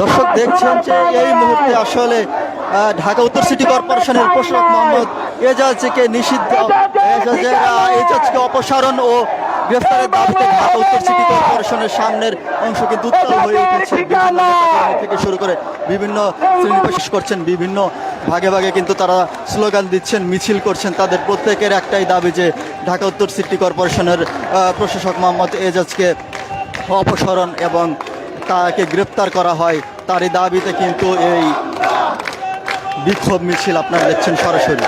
দর্শক দেখছেন যে এই মুহূর্তে আসলে ঢাকা উত্তর সিটি কর্পোরেশনের প্রশাসক মোহাম্মদ এজাজকে নিষিদ্ধ এজাজকে অপসারণ ও গ্রেফতারের দাবিতে ঢাকা উত্তর সিটি কর্পোরেশনের সামনের অংশ কিন্তু উত্তাল হয়ে উঠেছে। থেকে শুরু করে বিভিন্ন শ্রেণি করছেন, বিভিন্ন ভাগে ভাগে কিন্তু তারা স্লোগান দিচ্ছেন, মিছিল করছেন। তাদের প্রত্যেকের একটাই দাবি যে ঢাকা উত্তর সিটি কর্পোরেশনের প্রশাসক মোহাম্মদ এজাজকে অপসারণ এবং তাকে গ্রেপ্তার করা হয়। তারই দাবিতে কিন্তু এই বিক্ষোভ মিছিল আপনারা দেখছেন সরাসরি।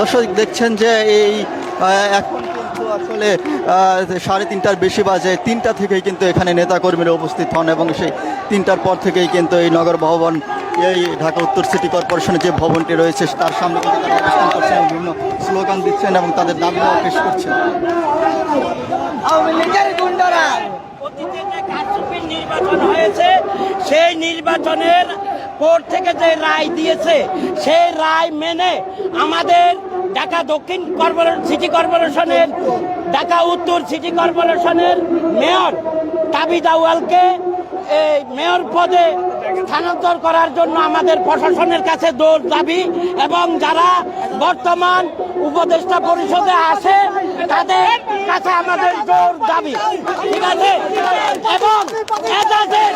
দর্শক দেখছেন যে এই এখন কিন্তু আসলে সাড়ে তিনটার বেশি বাজে, তিনটা থেকেই কিন্তু এখানে নেতাকর্মীরা উপস্থিত হন এবং সেই তিনটার পর থেকেই কিন্তু এই নগর ভবন, এই ঢাকা উত্তর সিটি কর্পোরেশনের যে ভবনটি রয়েছে, তার সামনে কিন্তু তারা অবস্থান করছেন বিভিন্ন স্লোগান দিচ্ছেন এবং তাদের দাবিও পেশ করছেন। নির্বাচন হয়েছে, সেই নির্বাচনের পর থেকে যে রায় দিয়েছে, সেই রায় মেনে আমাদের ঢাকা দক্ষিণ সিটি কর্পোরেশনের, ঢাকা উত্তর সিটি কর্পোরেশনের মেয়র তাবিদ আউয়ালকে এই মেয়র পদে স্থানান্তর করার জন্য আমাদের প্রশাসনের কাছে দৌড় দাবি এবং যারা বর্তমান উপদেষ্টা পরিষদে আসে তাদের কাছে আমাদের জোর দাবি। ঠিক আছে? এবং এজাজের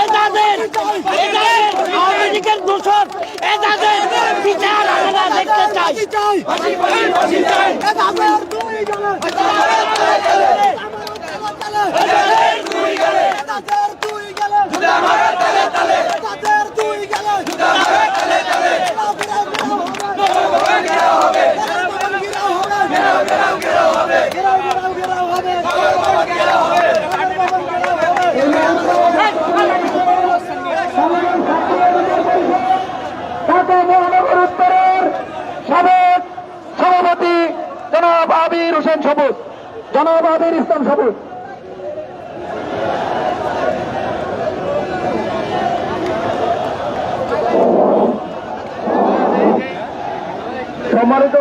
এজাজের এজাজের আওয়ামী লীগের দূষণ এজাজের বিচার আমরা দেখতে চাই। ঢাকা হোসেন সবুজ। জনাব আবির ইসলাম সবুজ। সম্মানিত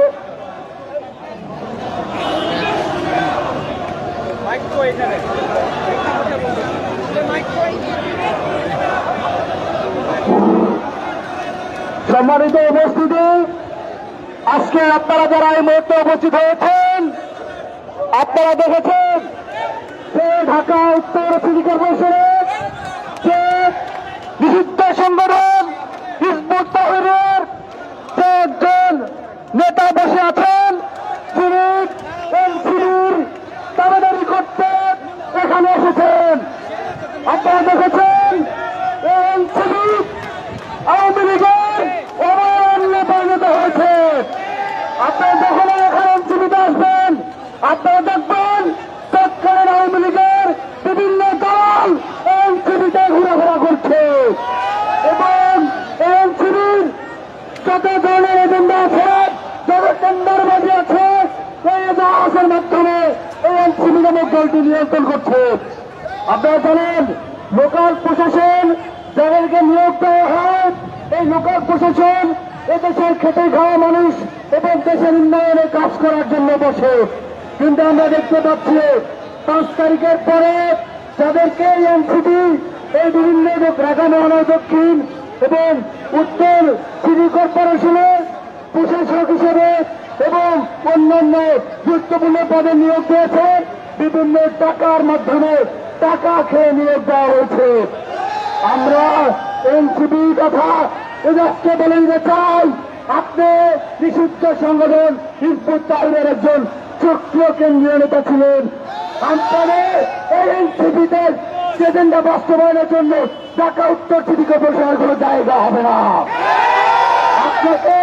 সম্মানিত উপস্থিতি, আজকে আপনারা যারা এই মুহূর্তে উপস্থিত হয়েছেন আপনারা দেখেছেন যে ঢাকা উত্তর সিটি কর্পোরেশনের যে বিশুদ্ধ সংগঠন হিজবুত তাহিরের যে একজন নেতা বসে আছেন তিনি এনসিবির দাবিদারি করতে এখানে এসেছেন আপনারা দেখেছেন এনসিবি আওয়ামী লীগের অবমান্য পরিণত হয়েছে আপনারা যখন এখানে এনসিবিতে আসবেন আপনারা দেখবেন তৎকালীন আওয়ামী লীগের বিভিন্ন দল এনসিবিতে ঘোরাফেরা করছে এবং এনসিবির যত ধরনের এজেন্ডা আছে যত টেন্ডারবাজি আছে এই জাহাজের মাধ্যমে এই এনসিবি নামক দলটি নিয়ন্ত্রণ করছে আপনারা জানেন লোকাল প্রশাসন, যাদেরকে নিয়োগ দেওয়া হয়, এই লোকাল প্রশাসন এদেশের খেটে খাওয়া মানুষ এবং দেশের উন্নয়নে কাজ করার জন্য বসে। কিন্তু আমরা দেখতে পাচ্ছি, পাঁচ তারিখের পরে যাদেরকে এনসিপি এই বিভিন্ন ঢাকা মহানগর দক্ষিণ এবং উত্তর সিটি কর্পোরেশনের প্রশাসক হিসেবে এবং অন্যান্য গুরুত্বপূর্ণ পদে নিয়োগ দিয়েছে। বিভিন্ন টাকার মাধ্যমে টাকা খেয়ে নিয়োগ দেওয়া হয়েছে। আমরা এনসিবি কথা এদেশকে বলে দিতে চাই, আপনি নিষিদ্ধ সংগঠন হিজবুত তাহিরের একজন সক্রিয় কেন্দ্রীয় নেতা ছিলেন। আপনাদের এই এনসিবিতে এজেন্ডা বাস্তবায়নের জন্য ঢাকা উত্তর সিটি কর্পোরেশনের কোনো জায়গা হবে না। আপনাকে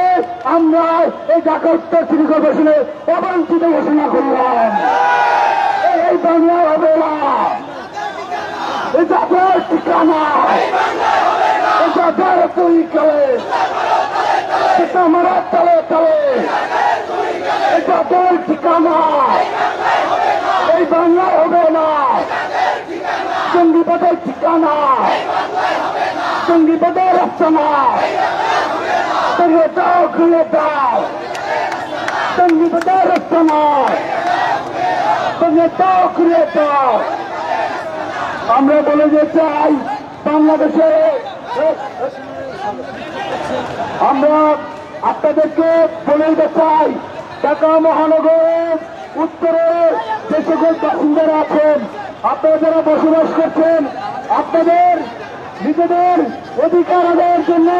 আমরা এই ঢাকা উত্তর সিটি কর্পোরেশনে অবাঞ্ছিত ঘোষণা করলাম। এই বাংলা হবে না। যাদের ঠিকানা যাদের তুই করে আমরা তলে তলে যাদের ঠিকানা এই বাংলায় হবে না জঙ্গিবাদের ঠিকানা জঙ্গিবাদের রচনা তৈরি দাও খুলে দাও জঙ্গিবাদের রচনা তৈরি দাও খুলে দাও আমরা বলে যে চাই বাংলাদেশে আমরা আপনাদেরকে বলে দিতে চাই, ঢাকা মহানগরের উত্তরে যে সকল বাসিন্দারা আছেন, আপনারা যারা বসবাস করছেন, আপনাদের নিজেদের অধিকার আদায়ের জন্য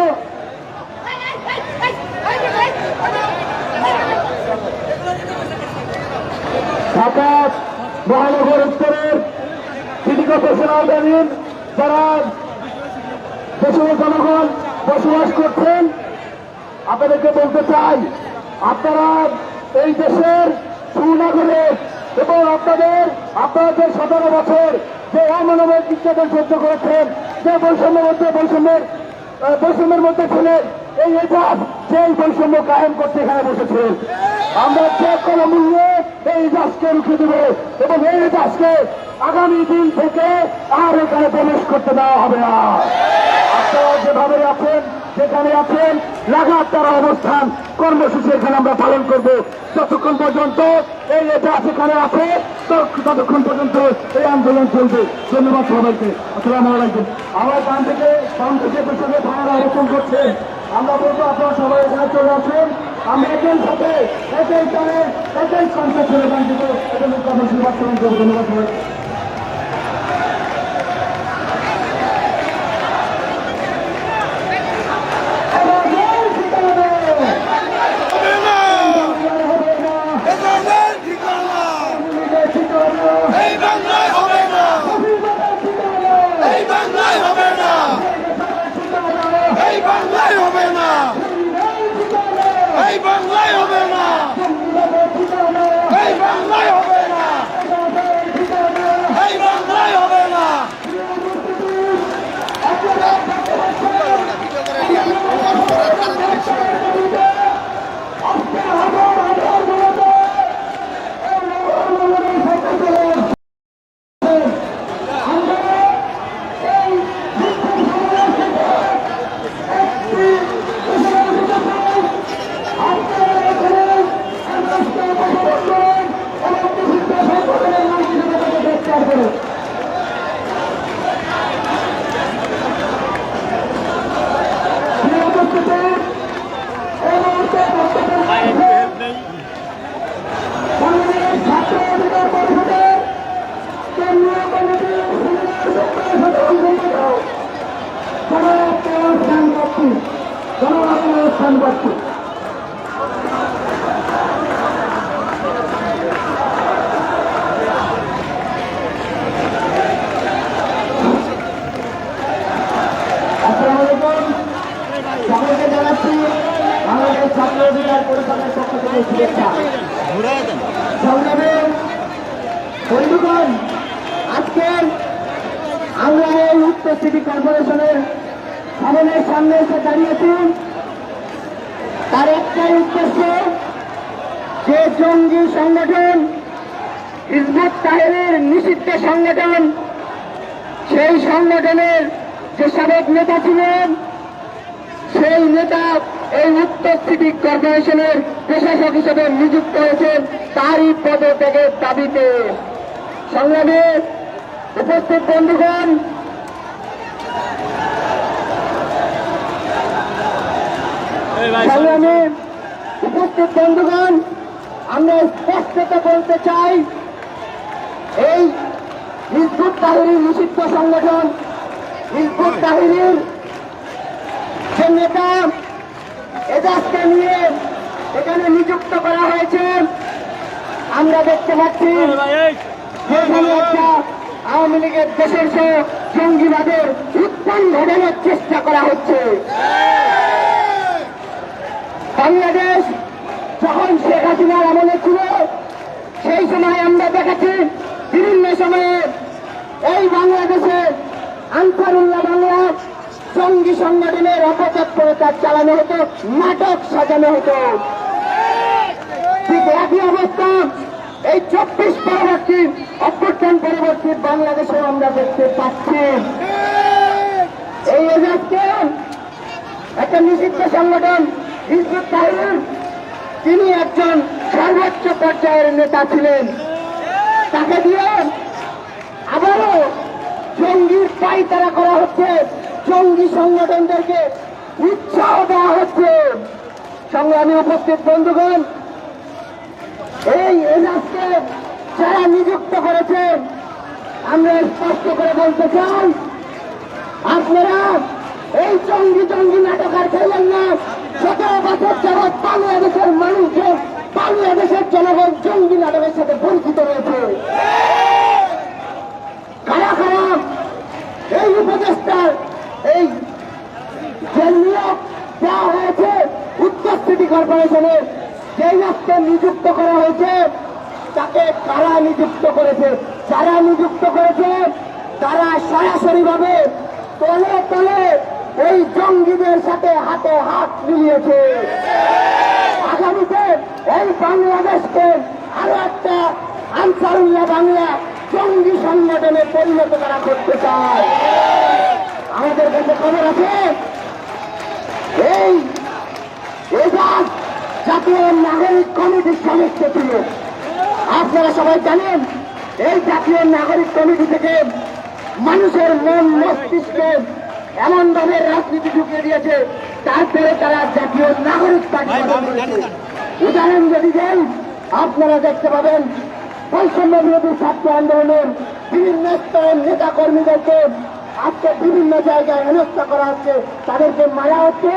ঢাকা মহানগর উত্তরের যারা দেশের জনগণ বসবাস করছেন, আপনাদেরকে বলতে চাই, আপনারা এই দেশের সুনাগরিক এবং আপনাদের আপনাদের সতেরো বছর যে অমানবিক নির্যাতন সহ্য করেছেন, যে বৈষম্যের মধ্যে, বৈষম্যের বৈষম্যের মধ্যে ছিলেন, এই এজাজ সেই বৈষম্য কায়েম করতে এখানে বসেছেন আমরা যে কোনো মূল্যে এই এজাজকে রুখে দেব এবং এই এজাজকে আগামী দিন থেকে আর এখানে প্রবেশ করতে দেওয়া হবে না। আপনারা যেভাবে আছেন, যেখানে আছেন, লাগাতার অবস্থান, কর্মসূচি এখানে আমরা পালন করব। যতক্ষণ পর্যন্ত এই এটা সেখানে আছে, তত- ততক্ষণ পর্যন্ত এই আন্দোলন চলবে। ধন্যবাদ সবাইকে। আসসালাম আলাইকুম। আমার বাম থেকে বাম থেকে পেছনে ভাড়া আলোচন করছে। আমরা বলব আপনারা সবাই এখানে চলে আসেন। আমি একই সাথে একই টানে একই গান দিব এবং কর্মসূচি বাস্তবায়ন করব ধন্যবাদ সবাইকে আমাদের ঠিকানা হবে না হবে না এজনের ঠিকানা আমাদের ঠিকানা এই বাংলায় হবে না আমাদের ঠিকানা এই বাংলায় হবে না এই বাংলায় হবে না এই বাংলায় হবে না এই বাংলায় হবে না এই বাংলায় হবে না ছাত্র অধিকার পরিষদের কেন্দ্রীয় কমিটির জনপ্রিয় স্থান পাচ্ছি জনপ্রিয় স্থান পাচ্ছি আসসালামু আলাইকুম সকলকে জানাচ্ছি বাংলাদেশ ছাত্র অধিকার পরিষদের পক্ষ থেকে শুভেচ্ছা সংগ্রামে বন্ধুগণ আজকে আমরা এই উত্তর সিটি কর্পোরেশনের ভবনের সামনে এসে দাঁড়িয়েছি তার একটাই উদ্দেশ্য, যে জঙ্গি সংগঠন, হিজবুত তাহেরের নিষিদ্ধ সংগঠন, সেই সংগঠনের যে সাবেক নেতা ছিলেন, সেই নেতা এই উত্তর সিটি কর্পোরেশনের প্রশাসক হিসেবে নিযুক্ত হয়েছেন তারই পদত্যাগের দাবিতে। সংগ্রামে উপস্থিত বন্ধুগণ সংগ্রামে উপস্থিত বন্ধুগণ আমরা স্পষ্টত বলতে চাই এই হিজবুত তাহিনী নিষিদ্ধ সংগঠন হিজবুত তাহিনীর যে নেতা এজাজকে নিয়ে এখানে নিযুক্ত করা হয়েছে আমরা দেখতে পাচ্ছি একটা আওয়ামী লীগের দেশের সে জঙ্গিবাদের উত্থান ঘটানোর চেষ্টা করা হচ্ছে। বাংলাদেশ যখন শেখ হাসিনার আমলে ছিল, সেই সময় আমরা দেখেছি বিভিন্ন সময়ে এই বাংলাদেশে আনসারুল্লাহ বাংলা জঙ্গি সংগঠনের অপতৎপরতা চালানো হতো, নাটক সাজানো হতো। ঠিক একই অবস্থা, এই চব্বিশ পরবর্তী অভ্যুত্থান পরবর্তী বাংলাদেশেও আমরা দেখতে পাচ্ছি। এই এজাজকে একটা নিষিদ্ধ সংগঠন হিজবুত তাহরির তিনি একজন সর্বোচ্চ পর্যায়ের নেতা ছিলেন। তাকে দিয়ে আবারও জঙ্গির পাইতারা করা হচ্ছে। জঙ্গি সংগঠনদেরকে উৎসাহ দেওয়া হচ্ছে। সংগ্রামী উপস্থিত বন্ধুগণ, এই এজাজকে যারা নিযুক্ত করেছেন আমরা স্পষ্ট করে বলতে চাই, আপনারা এই জঙ্গি জঙ্গি নাটক আর খেলেন না। সতেরো বছর যাবৎ বাংলাদেশের মানুষজন বাংলাদেশের জনগণ জঙ্গি নাটকের সাথে বঞ্চিত রয়েছে। কারা কারা এই উপদেষ্টার এই যে নিয়োগ দেওয়া হয়েছে উত্তর সিটি কর্পোরেশনের যেই রাস্তে নিযুক্ত করা হয়েছে, তাকে কারা নিযুক্ত করেছে? যারা নিযুক্ত করেছে, তারা সরাসরি ভাবে তলে তলে হাতে হাত মিলিয়েছে। আগামীতে এই বাংলাদেশকে আরও একটা আনসারুল্লাহ বাংলা জঙ্গি সংগঠনে পরিণত করা করতে চায়। আমাদের কাছে খবর আছে, এই এবার জাতীয় নাগরিক কমিটির সদস্য ছিল। আপনারা সবাই জানেন, এই জাতীয় নাগরিক কমিটি থেকে মানুষের মন মস্তিষ্কে এমন ভাবে রাজনীতি ঢুকিয়ে দিয়েছে। তারপরে তারা জাতীয় নাগরিক পার্টি উদাহরণ যদি দেন আপনারা দেখতে পাবেন বৈষম্য বিরোধী ছাত্র আন্দোলনের বিভিন্ন স্তরের নেতা কর্মীদেরকে আজকে বিভিন্ন জায়গায় হেনস্থা করা হচ্ছে। তাদেরকে মারা হচ্ছে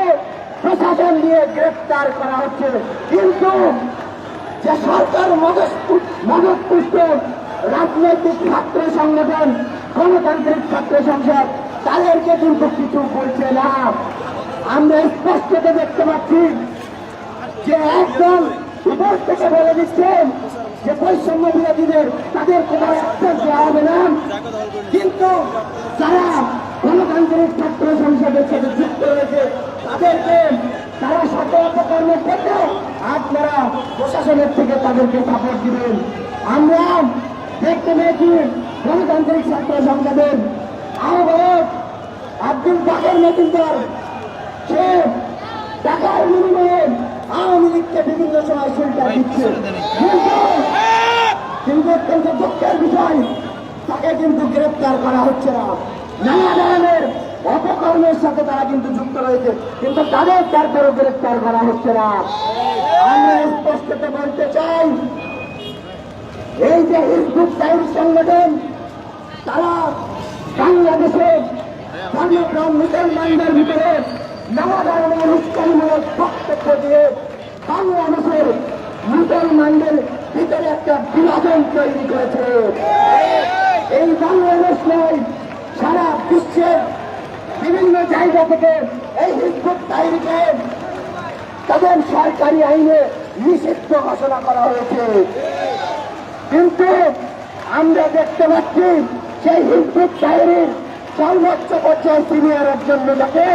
প্রশাসন দিয়ে গ্রেফতার করা হচ্ছে। কিন্তু যে সরকার মদত পুষ্ট রাজনৈতিক ছাত্র সংগঠন গণতান্ত্রিক ছাত্র সংসদ তাদেরকে কিন্তু কিছু বলছে না। আমরা স্পষ্টতে দেখতে পাচ্ছি যে একদম উপর থেকে বলে দিচ্ছেন যে বৈষম্য বিরোধীদের তাদের কোনো অ্যাক্সেস দেওয়া হবে না? কিন্তু যারা গণতান্ত্রিক ছাত্র সংসদের সাথে যুক্ত রয়েছে তাদেরকে তারা শত অপকর্ম করলেও আপনারা প্রশাসনের থেকে তাদেরকে সাপোর্ট দিবেন। আমরা দেখতে পেয়েছি গণতান্ত্রিক ছাত্র সংসদের আহ্বায়ক আব্দুল বাকের মজুমদার সে টাকার বিনিময়ে আওয়ামী লীগকে বিভিন্ন সময় শুল্কা দিচ্ছে কিন্তু অত্যন্ত দুঃখের বিষয় তাকে কিন্তু গ্রেপ্তার করা হচ্ছে না নানা ধরনের অপকর্মের সাথে তারা কিন্তু যুক্ত রয়েছে কিন্তু তাদের তারপরও গ্রেপ্তার করা হচ্ছে না আমরা স্পষ্টত বলতে চাই এই যে হিজবুত তাহির সংগঠন তারা বাংলাদেশে মুসলমানদের ভিতরে নানা ধরনের উস্কানিমূলক বক্তব্য দিয়ে বাংলাদেশের মুসলমানদের ভিতরে একটা বিভাজন তৈরি করেছে। এই বাংলাদেশ নয় সারা বিশ্বের বিভিন্ন জায়গা থেকে এই হিজবুত তাহিরকে তাদের সরকারি আইনে নিষিদ্ধ ঘোষণা করা হয়েছে। কিন্তু আমরা দেখতে পাচ্ছি সেই হিজবুত তাহিরের সর্বোচ্চ পর্যায়ে সিনিয়র একজন নেতাকে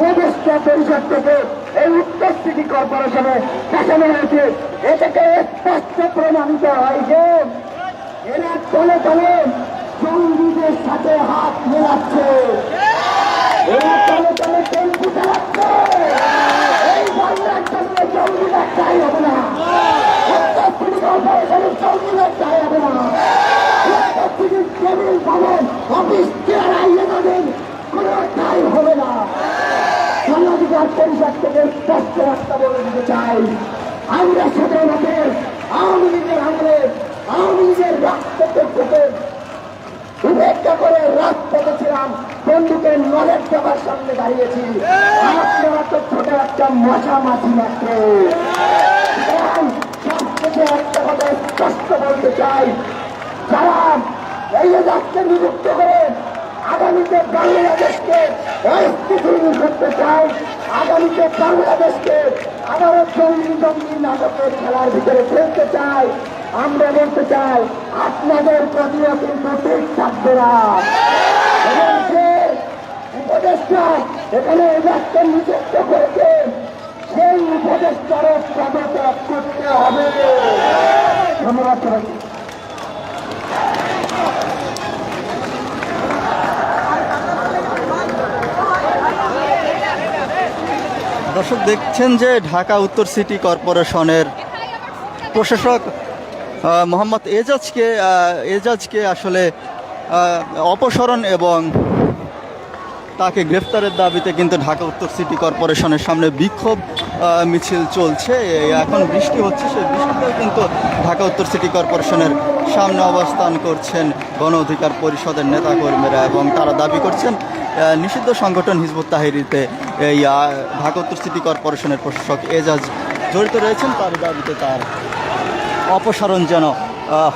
উপদেষ্টা পরিষদ থেকে এই উত্তর সিটি কর্পোরেশনে পাঠানো হয়েছে। এটাকে স্পষ্ট প্রমাণিত হয় যে এরা তলে তলে জঙ্গিদের সাথে হাত মেলাচ্ছে। এরা তলে তলে টেম্পু চালাচ্ছে এই বাংলার জন্য জঙ্গিরা চাই হবে না উত্তর সিটি কর্পোরেশনের জঙ্গিরা চাই হবে না উত্তর সিটির টেবিল ভবন অফিস চেয়ার আইয়ে তাদের কোনো ঠাই হবে না মানবাধিকার পরিষদ থেকে স্পষ্ট রাস্তা বলে দিতে চাই আমরা সতেরো বছর আওয়ামী লীগের আমলে আওয়ামী লীগের রাজপথের থেকে উপেক্ষা করে রাজপথে ছিলাম বন্ধুকে নলের সবার সামনে দাঁড়িয়েছি আপনারা তো ছোট একটা মশা মাছি মাত্র সুতরাং সবথেকে একটা কথা স্পষ্ট বলতে চাই। যারা এই রাষ্ট্রে নিযুক্ত করে আগামীতে বাংলাদেশকে করতে চাই আগামীতে বাংলাদেশকে আবারও জঙ্গি জঙ্গি নাটকের খেলার ভিতরে ফেলতে চাই আমরা বলতে চাই আপনাদের প্রতিও কিন্তু ঠিক থাকবে উপদেষ্টা এখানে রাষ্ট্রে নিযুক্ত করেছে, সেই উপদেষ্টারও পদত্যাগ করতে হবে। সবাইকে। দর্শক, দেখছেন যে ঢাকা উত্তর সিটি কর্পোরেশনের প্রশাসক মোহাম্মদ এজাজকে এজাজকে আসলে অপসারণ এবং তাকে গ্রেফতারের দাবিতে কিন্তু ঢাকা উত্তর সিটি কর্পোরেশনের সামনে বিক্ষোভ মিছিল চলছে। এখন বৃষ্টি হচ্ছে, সেই বৃষ্টিতেও কিন্তু ঢাকা উত্তর সিটি কর্পোরেশনের সামনে অবস্থান করছেন গণ অধিকার পরিষদের নেতাকর্মীরা এবং তারা দাবি করছেন নিষিদ্ধ সংগঠন হিজবুত তাহিরিতে আহ, ঢাকা সিটি কর্পোরেশনের প্রশাসক এজাজ জড়িত রয়েছেন। তার দাবিতে তার অপসারণ যেন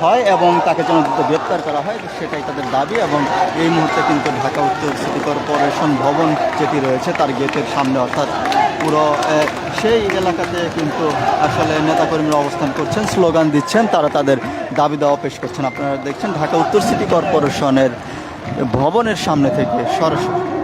হয় এবং তাকে যেন দ্রুত গ্রেপ্তার করা হয় সেটাই তাদের দাবি এবং এই মুহূর্তে কিন্তু ঢাকা উত্তর সিটি কর্পোরেশন ভবন যেটি রয়েছে তার গেটের সামনে অর্থাৎ পুরো সেই এলাকাতে কিন্তু আসলে নেতাকর্মীরা অবস্থান করছেন স্লোগান দিচ্ছেন তারা তাদের দাবি দাওয়া পেশ করছেন। আপনারা দেখছেন ঢাকা উত্তর সিটি কর্পোরেশনের ভবনের সামনে থেকে সরাসরি।